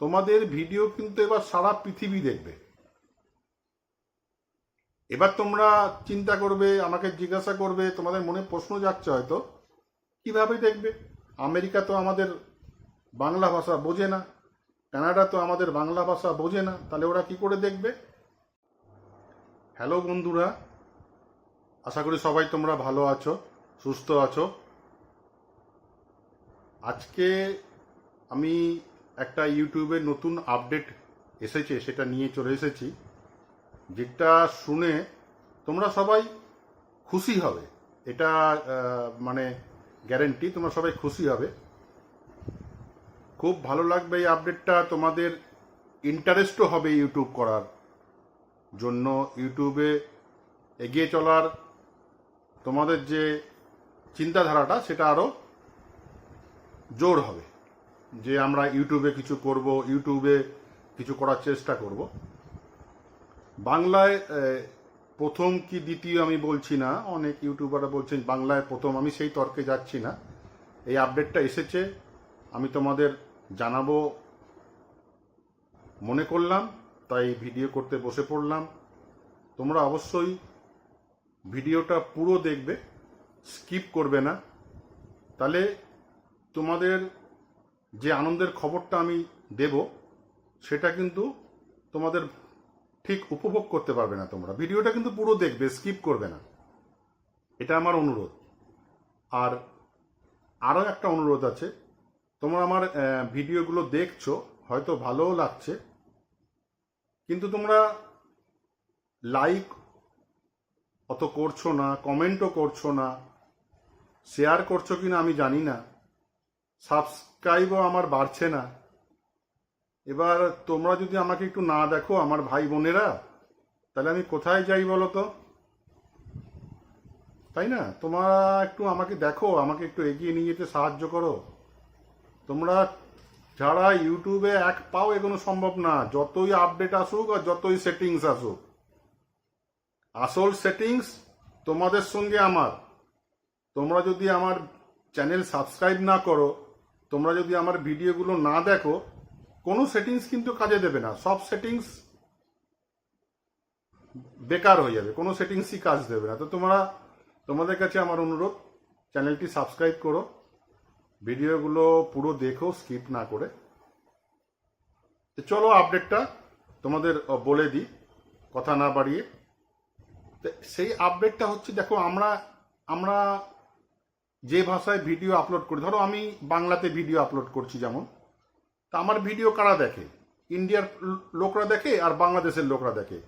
তোমাদের ভিডিও কিন্তু এবার সারা পৃথিবী দেখবে। এবার তোমরা চিন্তা করবে, আমাকে জিজ্ঞাসা করবে, তোমাদের মনে প্রশ্ন যাচ্ছে হয়তো, কীভাবে দেখবে? আমেরিকা তো আমাদের বাংলা ভাষা বোঝে না, কানাডা তো আমাদের বাংলা ভাষা বোঝে না, তাহলে ওরা কি করে দেখবে? হ্যালো বন্ধুরা, আশা করি সবাই তোমরা ভালো আছো, সুস্থ আছো। আজকে আমি একটা ইউটিউবে নতুন আপডেট এসেছে, সেটা নিয়ে চলে এসেছি, যেটা শুনে তোমরা সবাই খুশি হবে। এটা মানে গ্যারেন্টি তোমরা সবাই খুশি হবে। খুব ভালো লাগবে এই আপডেটটা তোমাদের ইন্টারেস্টও হবে ইউটিউব করার জন্য। ইউটিউবে এগিয়ে চলার তোমাদের যে চিন্তাধারাটা, সেটা আরও জোর হবে। যে আমরা ইউটিউবে কিছু করব, ইউটিউবে কিছু করার চেষ্টা করব। বাংলায় প্রথম কি দ্বিতীয় আমি বলছি না, অনেক ইউটিউবাররা বলছেন বাংলায় প্রথম, আমি সেই তর্কে যাচ্ছি না। এই আপডেটটা এসেছে, আমি তোমাদের জানাব। মনে করলাম, তাই ভিডিও করতে বসে পড়লাম। তোমরা অবশ্যই ভিডিওটা পুরো দেখবে, স্কিপ করবে না। তাহলে তোমাদের যে আনন্দের খবরটা আমি দেব, সেটা কিন্তু তোমাদের ঠিক উপভোগ করতে পারবে না তোমরা। ভিডিওটা কিন্তু পুরো দেখবে স্কিপ করবে না। এটা আমার অনুরোধ। আর আরও একটা অনুরোধ আছে। তোমরা আমার ভিডিওগুলো দেখছ, হয়তো ভালোও লাগছে। কিন্তু তোমরা লাইক অত করছ না কমেন্টও করছ না শেয়ার করছ কিনা আমি জানি না। সাবস্ক্রাইবও আমার বাড়ছে না। এবার তোমরা যদি আমাকে একটু না দেখো, আমার ভাই বোনেরা, তাহলে আমি কোথায় যাই বলো তো? তাই না? তোমরা একটু আমাকে দেখো, আমাকে একটু এগিয়ে নিয়ে যেতে সাহায্য করো। তোমরা যারা ইউটিউবে এক পাও এগোনো সম্ভব না, যতই আপডেট আসুক আর যতই সেটিংস আসুক। আসল সেটিংস তোমাদের সঙ্গে আমার। তোমরা যদি আমার চ্যানেল সাবস্ক্রাইব না করো তোমরা যদি আমার ভিডিওগুলো না দেখো, কোনো সেটিংস কিন্তু কাজে দেবে না। সব সেটিংস বেকার হয়ে যাবে, কোনো সেটিংসই কাজ দেবে না। তো তোমরা, তোমাদের কাছে আমার অনুরোধ, চ্যানেলটি সাবস্ক্রাইব করো, ভিডিওগুলো পুরো দেখো স্কিপ না করে। চলো আপডেটটা তোমাদের বলে দিই, কথা না বাড়িয়ে। সেই আপডেটটা হচ্ছে, দেখো, আমরা আমরা যে ভাষায় ভিডিও আপলোড করি, ধরো আমি বাংলাতে ভিডিও আপলোড করছি যেমন, তা আমার ভিডিও কারা দেখে? ইন্ডিয়ার লোকরা দেখে আর বাংলাদেশের লোকরা দেখে।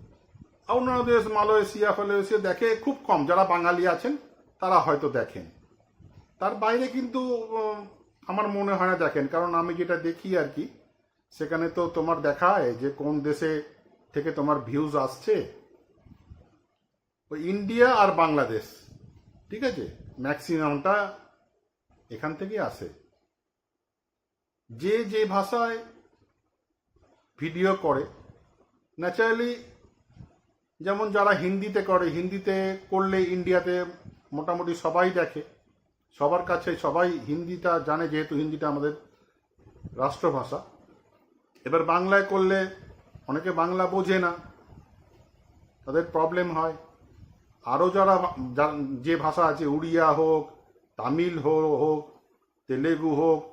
অন্যান্য দেশ মালয়েশিয়া, ফালয়েশিয়া দেখে খুব কম, যারা বাঙালি আছেন, তারা হয়তো দেখেন। তার বাইরে কিন্তু আমার মনে হয় না দেখেন, কারণ আমি যেটা দেখি আর কি, সেখানে তো তোমার দেখায় যে কোন দেশে থেকে তোমার ভিউজ আসছে। ওই ইন্ডিয়া আর বাংলাদেশ, ঠিক আছে? ম্যাক্সিমামটা এখান থেকেই আসে। যে যে ভাষায় ভিডিও করে ন্যাচারালি যেমন যারা হিন্দিতে করে, হিন্দিতে করলে ইন্ডিয়াতে মোটামুটি সবাই দেখে, সবার কাছে সবাই হিন্দিটা জানে যেহেতু হিন্দিটা আমাদের রাষ্ট্রভাষা। এবার বাংলায় করলে অনেকে বাংলা বোঝে না, তাদের প্রবলেম হয়। আরও যারা যা- ভাষা আছে, উড়িয়া হোক, তামিল হোক, তেলেগু হোক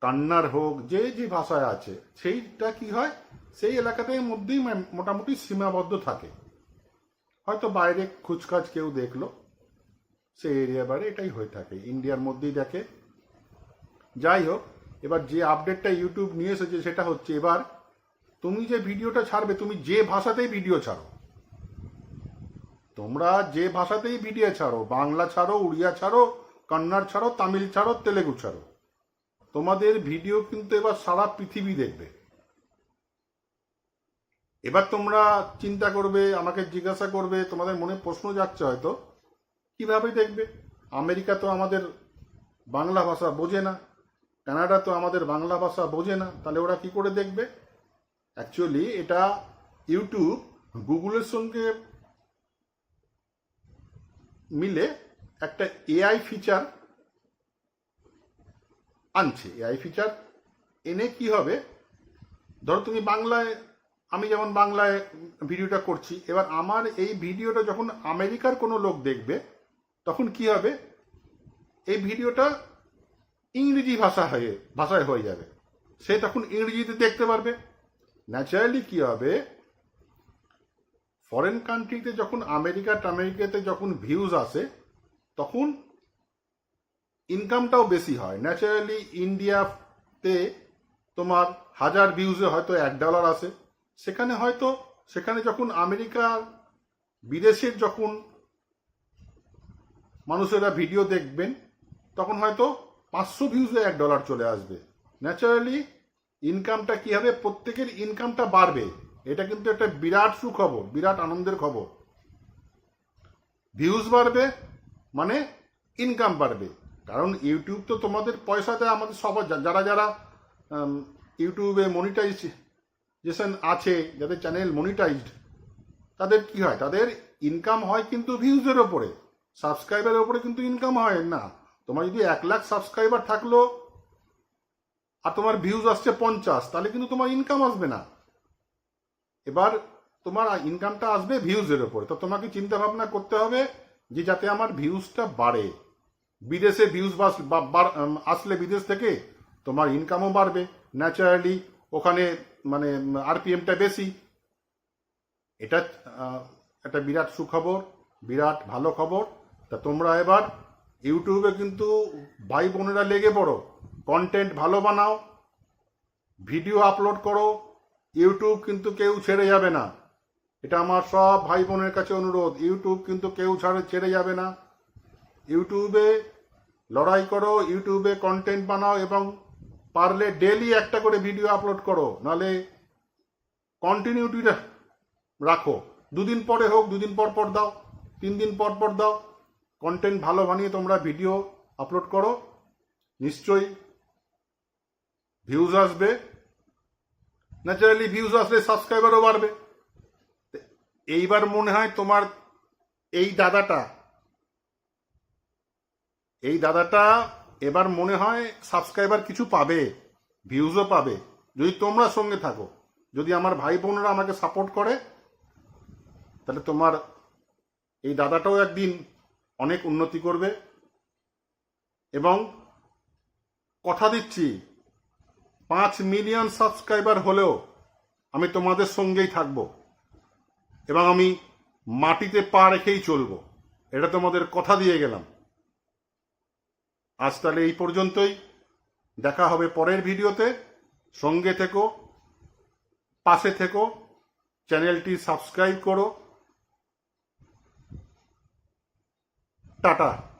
কান্নাড় হোক, যে যে ভাষায় আছে, সেইটা কি হয়? সেই এলাকাটার মধ্যেই মোটামুটি সীমাবদ্ধ থাকে। হয়তো বাইরে খুচখাচ কেউ দেখল সেই এরিয়া বাইরে এটাই হয়ে থাকে। ইন্ডিয়ার মধ্যেই দেখে। যাই হোক, এবার যে আপডেটটা ইউটিউব নিয়ে এসেছে, সেটা হচ্ছে, এবার তুমি যে ভিডিওটা ছাড়বে, তুমি যে ভাষাতেই ভিডিও ছাড়ো তোমরা যে ভাষাতেই ভিডিও ছাড়ো, বাংলা ছাড়ো, উড়িয়া ছাড়ো, কন্নড় ছাড়ো, তামিল ছাড়ো, তেলেগু ছাড়ো, তোমাদের ভিডিও কিন্তু এবার সারা পৃথিবী দেখবে। এবার তোমরা চিন্তা করবে, আমাকে জিজ্ঞাসা করবে, তোমাদের মনে প্রশ্ন যাচ্ছে হয়তো, কীভাবে দেখবে? আমেরিকা তো আমাদের বাংলা ভাষা বোঝে না, কানাডা তো আমাদের বাংলা ভাষা বোঝে না, তাহলে ওরা কি করে দেখবে? অ্যাকচুয়ালি এটা ইউটিউব গুগলের সঙ্গে মিলে একটা এআই ফিচার আনছে। এআই ফিচার এনে কি হবে? ধরো তুমি বাংলায়, আমি যেমন বাংলায় ভিডিওটা করছি, এবার আমার এই ভিডিওটা যখন আমেরিকার কোনো লোক দেখবে, তখন কি হবে? এই ভিডিওটা ইংরেজি ভাষা হয়ে, ভাষায় হয়ে যাবে। সে তখন ইংরেজিতে দেখতে পারবে। ন্যাচারালি কি হবে? ফরেন কান্ট্রিতে যখন আমেরিকা আমেরিকাতে যখন ভিউজ আসে, তখন ইনকামটাও বেশি হয়। ন্যাচারালি ইন্ডিয়াতে তোমার হাজার ভিউজে হয়তো এক ডলার আসে। সেখানে হয়তো, সেখানে যখন আমেরিকার বিদেশের যখন মানুষেরা ভিডিও দেখবেন, তখন হয়তো পাঁচশো ভিউজে এক ডলার চলে আসবে। ন্যাচারালি ইনকামটা কি হবে? প্রত্যেকের ইনকামটা বাড়বে। এটা কিন্তু একটা বিরাট সুখবর, বিরাট আনন্দের খবর। ভিউজ বাড়বে মানে ইনকাম বাড়বে। কারণ ইউটিউব তো তোমাদের পয়সাতে আমাদের সবার যারা যারা ইউটিউবে মনিটাইজেশন আছে, যাদের চ্যানেল মনিটাইজড তাদের কি হয়? তাদের ইনকাম হয় কিন্তু ভিউজের ওপরে। সাবস্ক্রাইবারের ওপরে কিন্তু ইনকাম হয় না। তোমার যদি এক লাখ সাবস্ক্রাইবার থাকল আর তোমার ভিউজ আসছে পঞ্চাশ, তাহলে কিন্তু তোমার ইনকাম আসবে না। এবার তোমার ইনকামটা আসবে ভিউজের ওপরে। তো তোমাকে চিন্তা ভাবনা করতে হবে যে যাতে আমার ভিউজটা বাড়ে। বিদেশে ভিউজ আসলে বিদেশ থেকে তোমার ইনকামও বাড়বে। ন্যাচারালি ওখানে মানে আরপিএমটা বেশি। এটা একটা বিরাট সুখবর, বিরাট ভালো খবর। তা তোমরা এবার ইউটিউবে কিন্তু ভাই বোনেরা লেগে পড়ো। কন্টেন্ট ভালো বানাও। ভিডিও আপলোড করো। ইউটিউব কিন্তু কেউ ছেড়ে যাবে না। এটা আমার সব ভাই বোনের কাছে অনুরোধ, ইউটিউব কিন্তু কেউ ছাড়ে, ছেড়ে যাবে না। ইউটিউবে লড়াই করো, ইউটিউবে কন্টেন্ট বানাও এবং পারলে ডেলি একটা করে ভিডিও আপলোড করো নাহলে কন্টিনিউটিটা রাখো। দুদিন পরে হোক, দুদিন পর পর দাও, তিন দিন পর পর দাও। কন্টেন্ট ভালো বানিয়ে তোমরা ভিডিও আপলোড করো। নিশ্চয়ই ভিউজ আসবে। ন্যাচারালি ভিউজ আসলে সাবস্ক্রাইবারও বাড়বে। এইবার মনে হয় তোমার এই দাদাটা এই দাদাটা এবার মনে হয় সাবস্ক্রাইবার কিছু পাবে ভিউজও পাবে। যদি তোমরা সঙ্গে থাকো, যদি আমার ভাই বোনরা আমাকে সাপোর্ট করে, তাহলে তোমার এই দাদাটাও একদিন অনেক উন্নতি করবে। এবং কথা দিচ্ছি পাঁচ মিলিয়ন সাবস্ক্রাইবার হলেও আমি তোমাদের সঙ্গেই থাকব এবং আমি মাটিতে পা রেখেই চলবো। এটা তোমাদের কথা দিয়ে গেলাম। আজ তাহলে এই পর্যন্তই। দেখা হবে পরের ভিডিওতে। সঙ্গে থেকো, পাশে থেকো, চ্যানেলটি সাবস্ক্রাইব করো। টাটা।